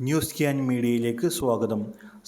News can മീഡിയയിലേക്ക് സ്വാഗതം.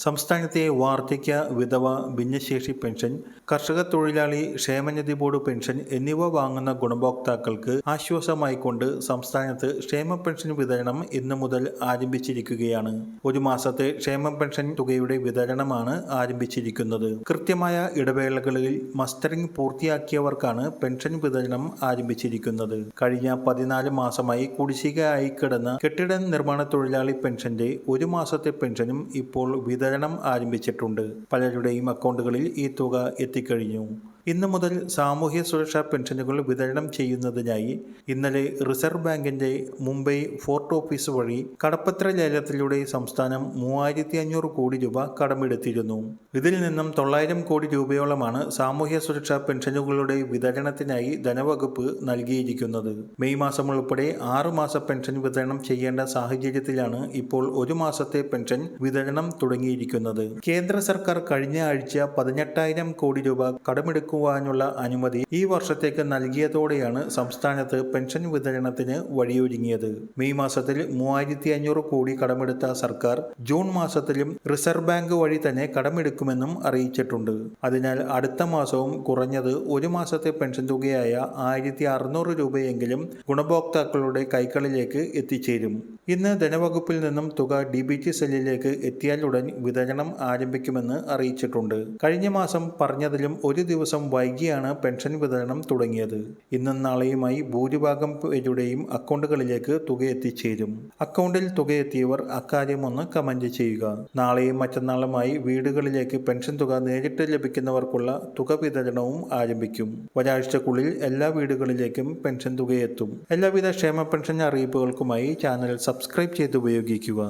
സംസ്ഥാനത്തെ വാർദ്ധക്യ വിധവ ഭിന്നശേഷി പെൻഷൻ കർഷക തൊഴിലാളി ക്ഷേമനിധി ബോർഡ് പെൻഷൻ എന്നിവ വാങ്ങുന്ന ഗുണഭോക്താക്കൾക്ക് ആശ്വാസമായി കൊണ്ട് സംസ്ഥാനത്ത് ക്ഷേമ പെൻഷൻ വിതരണം ഇന്നു മുതൽ ആരംഭിച്ചിരിക്കുകയാണ്. ഒരു മാസത്തെ ക്ഷേമ പെൻഷൻ തുകയുടെ വിതരണമാണ് ആരംഭിച്ചിരിക്കുന്നത്. കൃത്യമായ ഇടവേളകളിൽ മസ്റ്ററിംഗ് പൂർത്തിയാക്കിയവർക്കാണ് പെൻഷൻ വിതരണം ആരംഭിച്ചിരിക്കുന്നത്. കഴിഞ്ഞ പതിനാല് മാസമായി കുടിശ്ശികയായി കിടന്ന കെട്ടിട നിർമ്മാണ തൊഴിലാളി പെൻഷന്റെ ഒരു മാസത്തെ പെൻഷനും ഇപ്പോൾ വിതരണം ആരംഭിച്ചിട്ടുണ്ട്. പലരുടെയും അക്കൗണ്ടുകളിൽ ഈ തുക എത്തിക്കഴിഞ്ഞു. ഇന്നു മുതൽ സാമൂഹ്യ സുരക്ഷാ പെൻഷനുകൾ വിതരണം ചെയ്യുന്നതിനായി ഇന്നലെ റിസർവ് ബാങ്കിന്റെ മുംബൈ ഫോർട്ട് ഓഫീസ് വഴി കടപ്പത്ര ലേലത്തിലൂടെ സംസ്ഥാനം മൂവായിരത്തി അഞ്ഞൂറ് കോടി രൂപ കടമെടുത്തിരുന്നു. ഇതിൽ നിന്നും തൊള്ളായിരം കോടി രൂപയോളമാണ് സാമൂഹ്യ സുരക്ഷാ പെൻഷനുകളുടെ വിതരണത്തിനായി ധനവകുപ്പ് നൽകിയിരിക്കുന്നത്. മെയ് മാസം ഉൾപ്പെടെ ആറുമാസ പെൻഷൻ വിതരണം ചെയ്യേണ്ട സാഹചര്യത്തിലാണ് ഇപ്പോൾ ഒരു മാസത്തെ പെൻഷൻ വിതരണം തുടങ്ങിയിരിക്കുന്നത്. കേന്ദ്ര സർക്കാർ കഴിഞ്ഞ ആഴ്ച പതിനെട്ടായിരം കോടി രൂപ കടമെടുക്കുവാനുള്ള അനുമതി ഈ വർഷത്തേക്ക് നൽകിയതോടെയാണ് സംസ്ഥാനത്ത് പെൻഷൻ വിതരണത്തിന് വഴിയൊരുങ്ങിയത്. മെയ് മാസത്തിൽ മൂവായിരത്തി അഞ്ഞൂറ് കോടി കടമെടുത്ത സർക്കാർ ജൂൺ മാസത്തിലും റിസർവ് ബാങ്ക് വഴി തന്നെ കടമെടുക്കുമെന്നും അറിയിച്ചിട്ടുണ്ട്. അതിനാൽ അടുത്ത മാസവും കുറഞ്ഞത് ഒരു മാസത്തെ പെൻഷൻ തുകയായ ആയിരത്തി അറുന്നൂറ് രൂപയെങ്കിലും ഗുണഭോക്താക്കളുടെ കൈകളിലേക്ക് എത്തിച്ചേരും. ഇന്ന് ധനവകുപ്പിൽ നിന്നും തുക ഡി ബി ടി സെല്ലിലേക്ക് എത്തിയാലുടൻ വിതരണം ആരംഭിക്കുമെന്ന് അറിയിച്ചിട്ടുണ്ട്. കഴിഞ്ഞ മാസം പറഞ്ഞതിലും ഒരു ദിവസം വൈകിയാണ് പെൻഷൻ വിതരണം തുടങ്ങിയത്. ഇന്നും നാളെയുമായി ഭൂരിഭാഗം പേരുടെയും അക്കൗണ്ടുകളിലേക്ക് തുക എത്തിച്ചേരും. അക്കൗണ്ടിൽ തുക എത്തിയവർ അക്കാര്യം ഒന്ന് കമന്റ് ചെയ്യുക. നാളെയും മറ്റന്നാളുമായി വീടുകളിലേക്ക് പെൻഷൻ തുക നേരിട്ട് ലഭിക്കുന്നവർക്കുള്ള തുക വിതരണവും ആരംഭിക്കും. ഒരാഴ്ചക്കുള്ളിൽ എല്ലാ വീടുകളിലേക്കും പെൻഷൻ തുക എത്തും. എല്ലാവിധ ക്ഷേമ പെൻഷൻ അറിയിപ്പുകൾക്കുമായി ചാനൽ സബ്സ്ക്രൈബ് ചെയ്ത് ഉപയോഗിക്കുക.